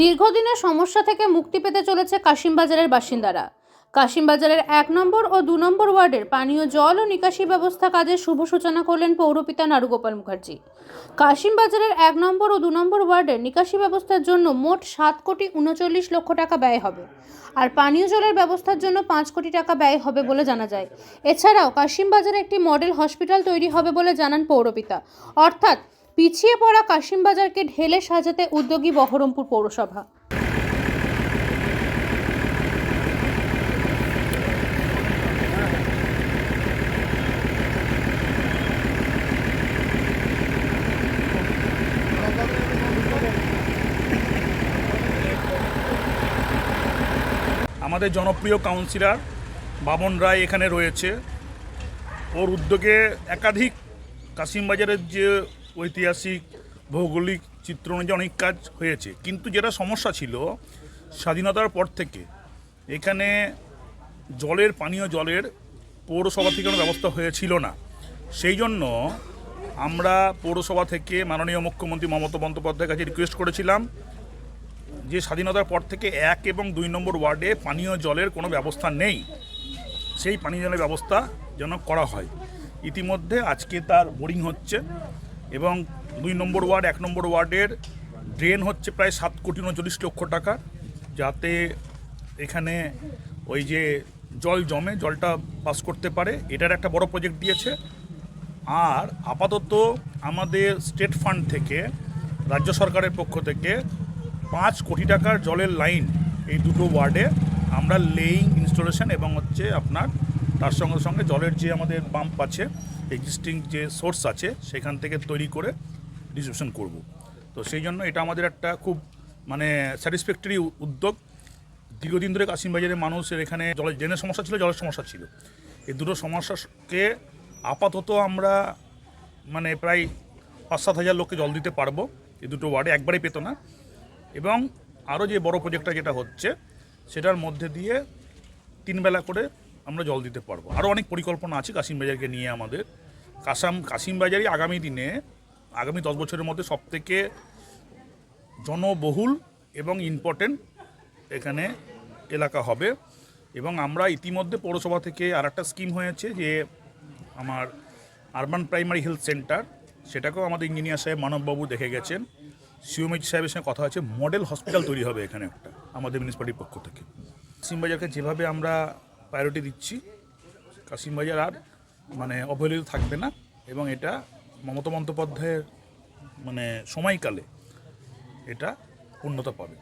দীর্ঘদিনের সমস্যা থেকে মুক্তি পেতে চলেছে কাশিমবাজারের বাসিন্দারা। কাশিমবাজারের এক নম্বর ও দু নম্বর ওয়ার্ডের পানীয় জল ও নিকাশি ব্যবস্থা কাজের শুভ সূচনা করলেন পৌরপিতা নারুগোপাল মুখার্জি। কাশিমবাজারের এক নম্বর ও দু নম্বর ওয়ার্ডের নিকাশি ব্যবস্থার জন্য মোট সাত কোটি উনচল্লিশ লক্ষ টাকা ব্যয় হবে আর পানীয় জলের ব্যবস্থার জন্য পাঁচ কোটি টাকা ব্যয় হবে বলে জানা যায়। এছাড়াও কাশিমবাজারে একটি মডেল হসপিটাল তৈরি হবে বলে জানান পৌরপিতা। অর্থাৎ পিছিয়ে পড়া কাশিমবাজারকে ঢেলে সাজাতে উদ্যোগী বহরমপুর পৌরসভা। আমাদের জনপ্রিয় কাউন্সিলর বামন রায় এখানে রয়েছে। ওর উদ্যোগে একাধিক কাশিমবাজারের যে ঐতিহাসিক, ভৌগোলিক চিত্র অনুযায়ী অনেক কাজ হয়েছে। কিন্তু যেটা সমস্যা ছিল, স্বাধীনতার পর থেকে এখানে জলের, পানীয় জলের পৌরসভা থেকে কোনো ব্যবস্থা হয়েছিল না। সেই জন্য আমরা পৌরসভা থেকে মাননীয় মুখ্যমন্ত্রী মমতা বন্দ্যোপাধ্যায়ের কাছে রিকোয়েস্ট করেছিলাম যে স্বাধীনতার পর থেকে এক এবং দুই নম্বর ওয়ার্ডে পানীয় জলের কোনো ব্যবস্থা নেই। সেই পানীয় জলের ব্যবস্থা যেন করা হয়। ইতিমধ্যে আজকে তার বোরিং হচ্ছে। এবং দুই নম্বর ওয়ার্ড, এক নম্বর ওয়ার্ডের ড্রেন হচ্ছে প্রায় সাত কোটি উনচল্লিশ লক্ষ টাকা, যাতে এখানে ওই যে জল জমে, জলটা পাস করতে পারে। এটার একটা বড় প্রজেক্ট দিয়েছে। আর আপাতত আমাদের স্টেট ফান্ড থেকে, রাজ্য সরকারের পক্ষ থেকে পাঁচ কোটি টাকার জলের লাইন এই দুটো ওয়ার্ডে আমরা লেইং ইনস্টলেশন এবং হচ্ছে আপনার তার সঙ্গে সঙ্গে জলের যে আমাদের পাম্প আছে এক্সিস্টিং যে সোর্স আছে, সেখান থেকে তৈরি করে ডিস্ট্রিবিউশন করব। তো সেই জন্য এটা আমাদের একটা খুব মানে স্যাটিসফ্যাক্টরি উদ্যোগ। দীর্ঘদিন ধরে কাশিমবাজারের মানুষের এখানে জলের ড্রেনের সমস্যা ছিল, জলের সমস্যা ছিল। এই দুটো সমস্যাকে আপাতত আমরা মানে প্রায় পাঁচ সাত হাজার লোককে জল দিতে পারব এই দুটো ওয়ার্ডে, একবারেই পেতো না। এবং আরও যে বড় প্রজেক্টটা যেটা হচ্ছে, সেটার মধ্যে দিয়ে তিন বেলা করে আমরা জল দিতে পারব। আরও অনেক পরিকল্পনা আছে কাশিমবাজারকে নিয়ে আমাদের। কাসাম কাশিমবাজারই আগামী দিনে, আগামী দশ বছরের মধ্যে সবথেকে জনবহুল এবং ইম্পর্টেন্ট এখানে এলাকা হবে। এবং আমরা ইতিমধ্যে পৌরসভা থেকে আর একটা স্কিম হয়েছে যে আমার আরবান প্রাইমারি হেলথ সেন্টার সেটাকেও আমাদের ইঞ্জিনিয়ার সাহেব মানববাবু দেখে গেছেন। সিওমিজ সাহেবের সঙ্গে কথা আছে মডেল হসপিটাল তৈরি হবে এখানে একটা, আমাদের মিউনিসিপ্যালিটির পক্ষ থেকে। কাশিমবাজারকে যেভাবে আমরা প্রায়োরিটি দিচ্ছি। কাশিমবাজার আর মানে অবহেলিত থাকবে না এবং এটা মমতা বন্দ্যোপাধ্যায়ের মানে সময়কালে এটা পূর্ণতা পাবে।